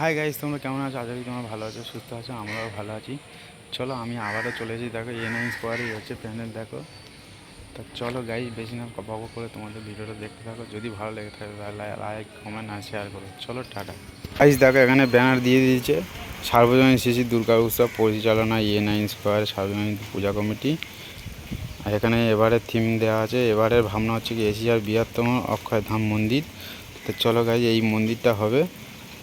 Hi guys তোমরা কেমন আছো? আশা করি তোমরা ভালো আছো, সুস্থ আছো, আমরাও ভালো আছি। চলো, আমি আবারও চলে এসেছি। দেখো এনআই স্কোয়ারই হচ্ছে প্যানেল দেখো। তা চলো গাইজ বেশি না বক করে তোমাদের ভিডিওটা দেখতে থাকো। যদি ভালো লেগে থাকে, তাহলে লাইক কমেন্ট আর শেয়ার করো। চলো, টাটা। গাইস দেখো, এখানে ব্যানার দিয়ে দিয়েছে, সার্বজনীন শিশু দুর্গা উৎসব পরিচালনা এনআই স্কোয়ার সার্বজনীন পূজা কমিটি। আর এখানে এবারের থিম দেওয়া আছে। এবারের ভাবনা হচ্ছে কি এশিয়ার বৃহত্তম অক্ষয় ধাম মন্দির। তো চলো গাইজ এই মন্দিরটা হবে।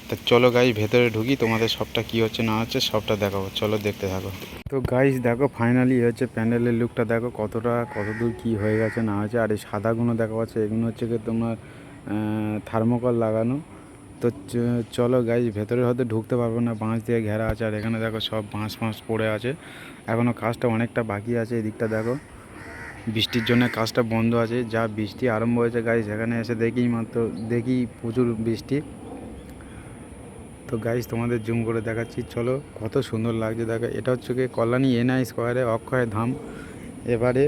তা চলো গাইজ ভেতরে ঢুকি, তোমাদের সবটা কি হচ্ছে না হচ্ছে সবটা দেখাবো। চলো দেখতে থাকো। তো গাইজ দেখো ফাইনালি হচ্ছে প্যান্ডেলের লুকটা দেখো কতটা, কতদূর কি হয়ে গেছে, না হয়েছে। আর এই সাদাগুলো দেখা পাচ্ছে এগুলো হচ্ছে কি তোমার থার্মোকল লাগানো। তো চলো গাইজ ভেতরে হয়তো ঢুকতে পারব না, বাঁশ দিয়ে ঘেরা আছে, আর এখানে দেখো সব বাঁশ ফাঁস পড়ে আছে। এখনও কাজটা অনেকটা বাকি আছে এদিকটা দেখো। বৃষ্টির জন্য কাজটা বন্ধ আছে, যা বৃষ্টি আরম্ভ হয়েছে গাইজ এখানে এসে দেখি মাত্র, দেখি প্রচুর বৃষ্টি। তো গাইজ তোমাদের জুম করে দেখাচ্ছি। চলো, কত সুন্দর লাগছে, দেখো। এটা হচ্ছে কি কল্যাণী এনআই স্কোয়ারে অক্ষয় ধাম। এবারে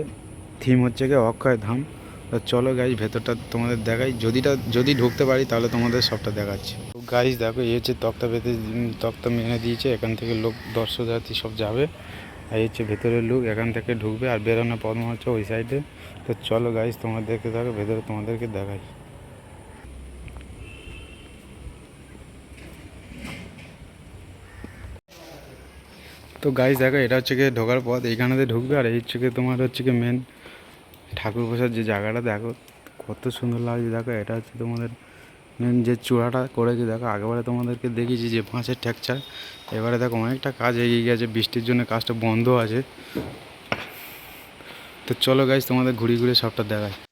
থিম হচ্ছে কি অক্ষয় ধাম। তো চলো গাইজ ভেতরটা তোমাদের দেখাই। যদিটা, যদি ঢুকতে পারি, তাহলে তোমাদের সবটা দেখাচ্ছি। তো গাইজ দেখো, এই হচ্ছে তক্তা পেতে তক্তা মেনে দিয়েছে। এখান থেকে লোক দর্শনার্থী সব যাবে। আর এই হচ্ছে ভেতরের লুক, এখান থেকে ঢুকবে। আর বেরোনোর পদ্ম হচ্ছে ওই সাইডে তো চলো গাইজ তোমাদেরকে দেখো ভেতরে তোমাদেরকে দেখাই। তো গাইজ দেখো, এটা হচ্ছে গিয়ে ঢোকার পথ। এইখানেতে ঢুকবে আর এই হচ্ছে গিয়ে তোমার হচ্ছে গিয়ে মেন ঠাকুর প্রসাদ যে জায়গাটা, দেখো, কত সুন্দর লাগছে। দেখো, এটা হচ্ছে তোমাদের মেন যে চূড়াটা করেছে, দেখো, আগেবারে তোমাদেরকে দেখেছি যে পাঁচের ট্যাকচার এবারে দেখো, অনেকটা কাজ এগিয়ে গেছে, বৃষ্টির জন্য কাজটা বন্ধ আছে। তো চলো গাইজ তোমাদের ঘুরে ঘুরে সবটা দেখায়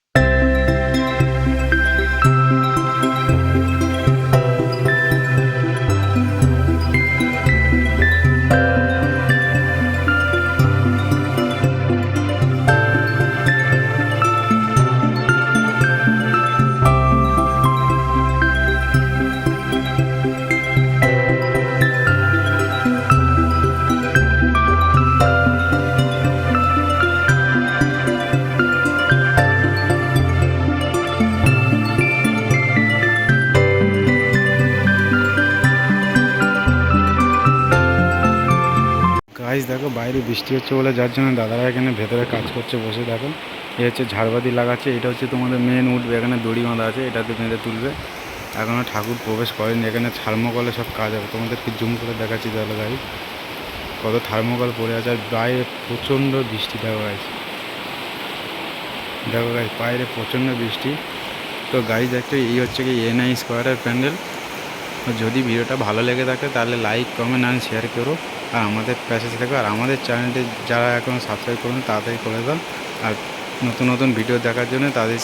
গাইজ দেখো, বাইরে বৃষ্টি হচ্ছে বলে, যার জন্য দাদারা এখানে ভেতরে কাজ করছে, বসে দেখো। এ হচ্ছে ঝাড়বাতি লাগাচ্ছে, এটা হচ্ছে তোমাদের মেন উঠবে এখানে দড়ি বাঁধা আছে, এটাতে বেঁধে তুলবে। এখনও ঠাকুর প্রবেশ করেনি, এখানে থার্মোকলে সব কাজ হবে। তোমাদেরকে জুম করে দেখাচ্ছি তাহলে গাড়ি কত থার্মোকল পড়ে আছে, আর বাইরে প্রচণ্ড বৃষ্টি, দেখো গাইজ দেখো গাইজ বাইরে প্রচণ্ড বৃষ্টি। তো গাইজ একটা এই হচ্ছে কি এনআই স্কোয়ারের প্যান্ডেল। যদি ভিডিওটা ভালো লেগে থাকে, তাহলে লাইক কমেন্ট আর শেয়ার করো। আর আমাদের প্যাসেজ থাকবে আর আমাদের চ্যানেলটি যারা এখন সাবস্ক্রাইব করুন, তাড়াতাড়ি করে দাও। আর নতুন নতুন ভিডিও দেখার জন্য তাদের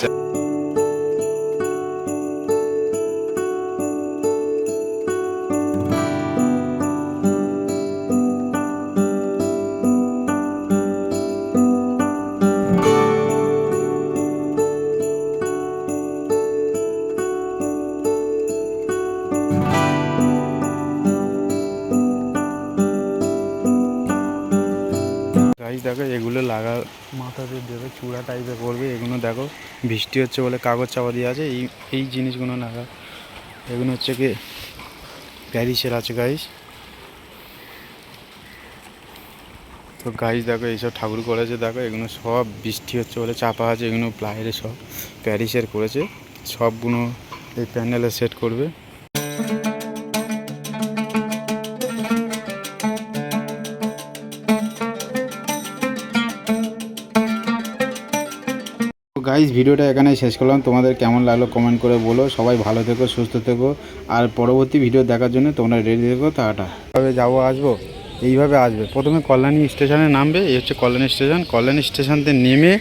চা- দেখো, এগুলো লাগা, মাথাতে দেবে, চূড়া টাইপের করবে এগুলো দেখো, বৃষ্টি হচ্ছে বলে কাগজ চাপা দিয়ে আছে, এই এই জিনিসগুলো লাগা। এগুলো হচ্ছে কি, প্যারিসের আছে গাইজ তো গাইজ দেখো, এইসব ঠাকুর করেছে, দেখো, এগুলো সব বৃষ্টি হচ্ছে বলে চাপা আছে, এগুলো প্লাইয়ের সব প্যারিসের করেছে, সবগুলো এই প্যান্ডেলে সেট করবে। গাইজ ভিডিওটা এখানেই শেষ করলাম। তোমাদের কেমন লাগল কমেন্ট করে বলো। সবাই ভালো থেকো, সুস্থ থেকো। আর পরবর্তী ভিডিও দেখার জন্য তোমরা রেডি থেকো, টাটা। কবে যাব, আসব, এইভাবে আসবে। প্রথমে কল্যাণী স্টেশনে নামবে, এই হচ্ছে কল্যাণী স্টেশন। কল্যাণী স্টেশনতে নেমে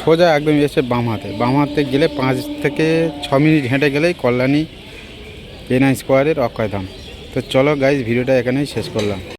সোজা একদম এসে বাম হাতে। বাম হাতে গেলে পাঁচ থেকে ছ মিনিট হেঁটে গেলেই কল্যাণী এনআই স্কোয়ারের অক্ষয়ধাম। তো চলো গাইজ ভিডিওটা এখানেই শেষ করলাম।